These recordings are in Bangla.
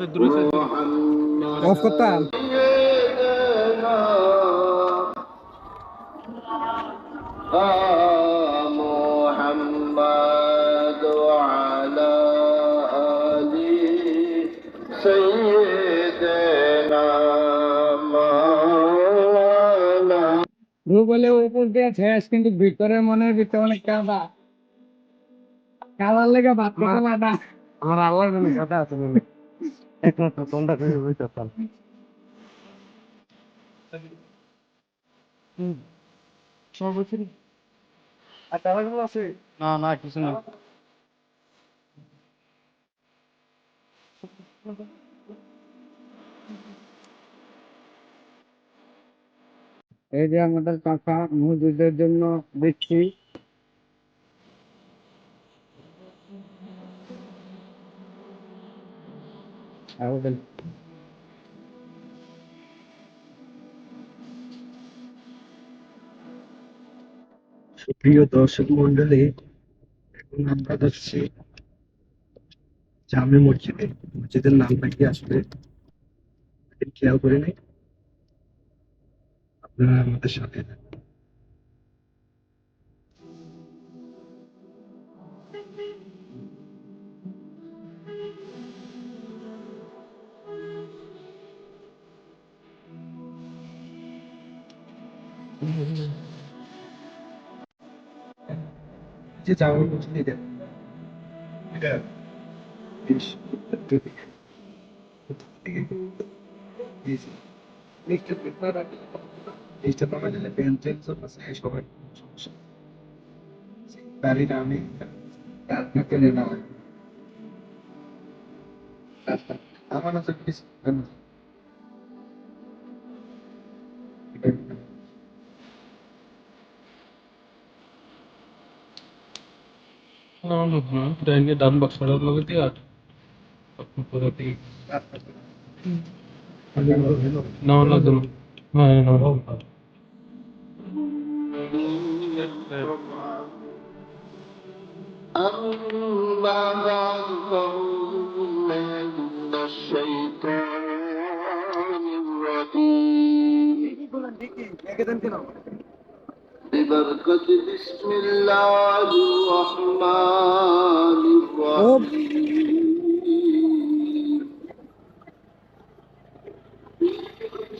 সাথে দূরে বলে উপর দিয়ে শেষ কিন্তু ভিতরের মনে ভিতরে অনেক কাঁদা। কাদার লেগে ভাত কথা বাদা আমার আল্লাহর কথা আছে একমাত্র তোমরা পার। আর টাকাগুলো আছে? না না কিছু না। এই যে আমাদের কাকা মজুদের জন্য দিচ্ছি আমাদের সুপ্রিয় দর্শক মন্ডলী এখন আমরা যাচ্ছি জামে মসজিদে। মসজিদের নামটা কি আসলে? খেয়াল করে নেই আপনারা আমাদের সাথে যে জামে মসজিদে এটা বেশ লিখতে পেপার লিখতে পারবে না পেন পেন্সিল আছে সবাই সমস্যা। বাড়িটা আমি আপনাকে না আমার আছে কিছু దాన్ని దాని బాక్స్ అడగలోకి పద్ధతి నవన్ అదను الشيطان الرجيم برکت بسم الله الرحمن الرحيم.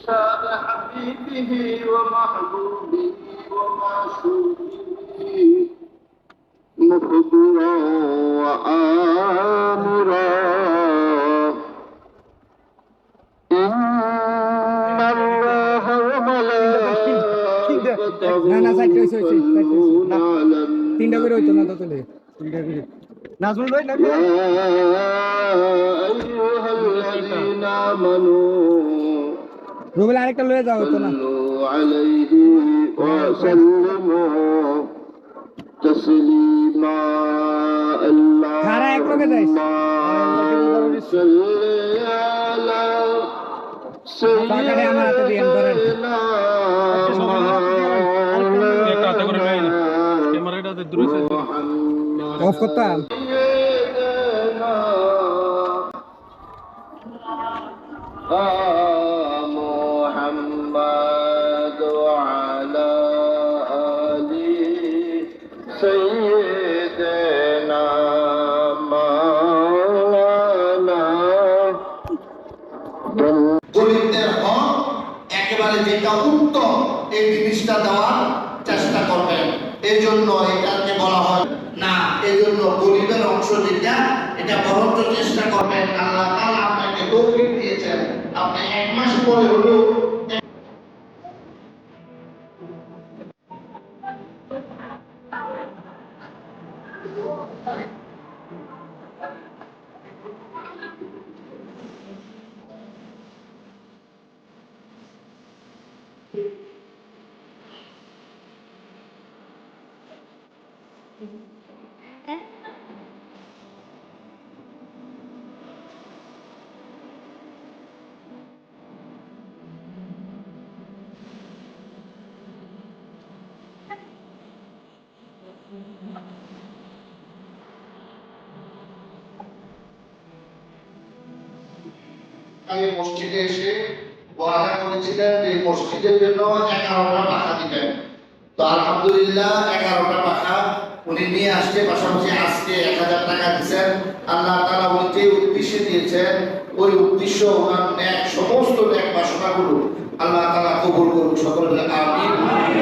شان حبیبه و محبوبه তিনটা না না সাইড হইছে হইছে। তিনটা করে হইতো না তাহলে? তিনটা করে। আরেকটা লয়ে যাও তো না। আমার হাতে দিয়ে হাতে করে ক্যামেরাটা হক একেবারে যেটা উত্তম এই জিনিসটা দেওয়া গরিবের অংশ যেটা, এটা বরঞ্চ চেষ্টা করবেন আল্লাহ তাআলা আপনাকে তৌফিক দিয়েছেন আপনি এক মাস পরে হলেও Thank you. একটা আমি মসজিদে এসে ওয়াদা করেছিলেন যে মসজিদের জন্য এগারোটা টাকা দিবেন তো আলহামদুলিল্লাহ, এগারোটা পাখা উনি নিয়ে আসছে, পাশাপাশি আজকে এক হাজার টাকা দিচ্ছেন আল্লাহ তারা উনি যে উদ্দেশ্যে দিয়েছেন, ওই উদ্দেশ্য, ওনার ন্যাক সমস্ত ন্যাক বাসনাগুলো আল্লাহ তারা কবুল করুন সকলে আমিন।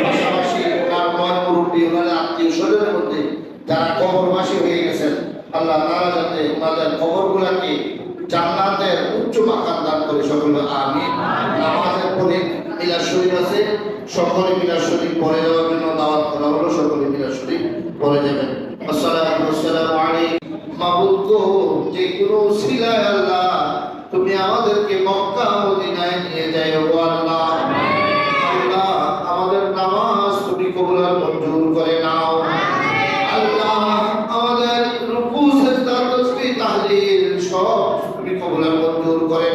পাশাপাশি ওনার নয় মুরব্বী ওনার আত্মীয় স্বজনের মধ্যে যারা কবরবাসী হয়ে গেছেন, আল্লাহ তারা যাতে ওনাদের কবরগুলাকে জান্নাতের উচ্চ মাকাম দান করে সকলে আমিন। নামাজের পরে মিলাদ শরীফ আছে সকলে মিলাদ শরীফ পড়ে যাওয়ার জন্য দাওয়াত করা হলো সকলে মিলাদ শরীফ পড়ে যাবেন। আসসালামু আসসালামু আলাইকুম। মাবুদ গো যে আল্লাহ, তুমি আমাদেরকে মক্কা মদিনায় নিয়ে ও আল্লাহ। আল্লাহ, আমাদের নামাজ তুমি কবুল আর মঞ্জুর করে নাও। আল্লাহ, আমাদের রুকু, সেজদা তাহলিল সব তুমি কবুল আর মঞ্জুর করে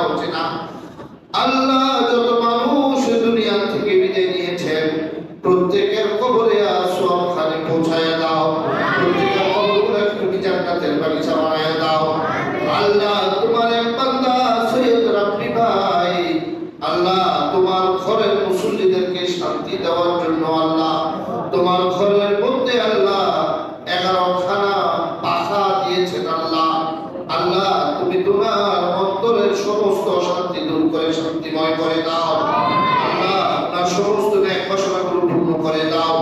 অজানা চেনা অচেনা আল্লাহ যত মানুষ দুনিয়া থেকে বিদায় নিয়েছেন, প্রত্যেকের কবরে আসওয়াব খানে পৌঁছায় দাও। শান্তি দেওয়ার জন্য আল্লাহ। তোমার মধ্যে আল্লাহ আল্লাহ। আল্লাহ, তুমি তোমার সমস্ত অশান্তি দূর করে, শান্তিময় করে দাও। আল্লাহ আপনার সমস্ত ব্যাগ বাসনাগুলো পূর্ণ করে দাও।